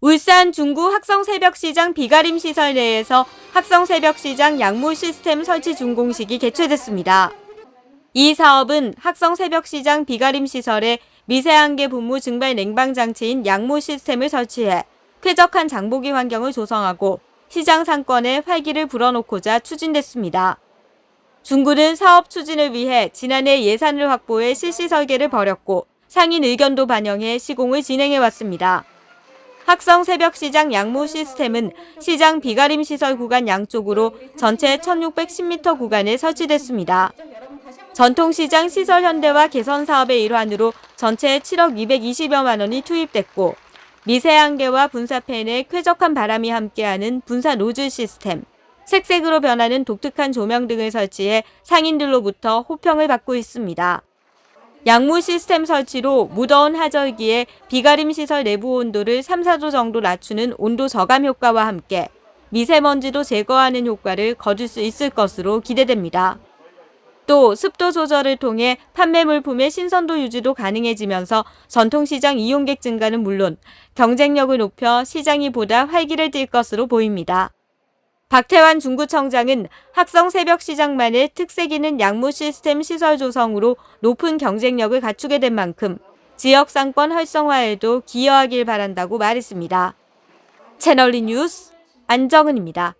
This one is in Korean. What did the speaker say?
울산 중구 학성새벽시장 비가림 시설 내에서 학성새벽시장 양무 시스템 설치 준공식이 개최됐습니다. 이 사업은 학성새벽시장 비가림 시설에 미세한계 분무 증발 냉방 장치인 양무 시스템을 설치해 쾌적한 장보기 환경을 조성하고 시장 상권에 활기를 불어넣고자 추진됐습니다. 중구는 사업 추진을 위해 지난해 예산을 확보해 실시 설계를 벌였고 상인 의견도 반영해 시공을 진행해 왔습니다. 학성 새벽 시장 양무 시스템은 시장 비가림 시설 구간 양쪽으로 전체 1610m 구간에 설치됐습니다. 전통시장 시설 현대화 개선 사업의 일환으로 전체 7억 220여만 원이 투입됐고 미세한계와 분사팬에 쾌적한 바람이 함께하는 분사 노즐 시스템, 색색으로 변하는 독특한 조명 등을 설치해 상인들로부터 호평을 받고 있습니다. 양무 시스템 설치로 무더운 하절기에 비가림 시설 내부 온도를 3, 4도 정도 낮추는 온도 저감 효과와 함께 미세먼지도 제거하는 효과를 거둘 수 있을 것으로 기대됩니다. 또 습도 조절을 통해 판매 물품의 신선도 유지도 가능해지면서 전통시장 이용객 증가는 물론 경쟁력을 높여 시장이 보다 활기를 띨 것으로 보입니다. 박태환 중구청장은 학성 새벽 시장만의 특색 있는 양무 시스템 시설 조성으로 높은 경쟁력을 갖추게 된 만큼 지역 상권 활성화에도 기여하길 바란다고 말했습니다. 채널리 뉴스 안정은입니다.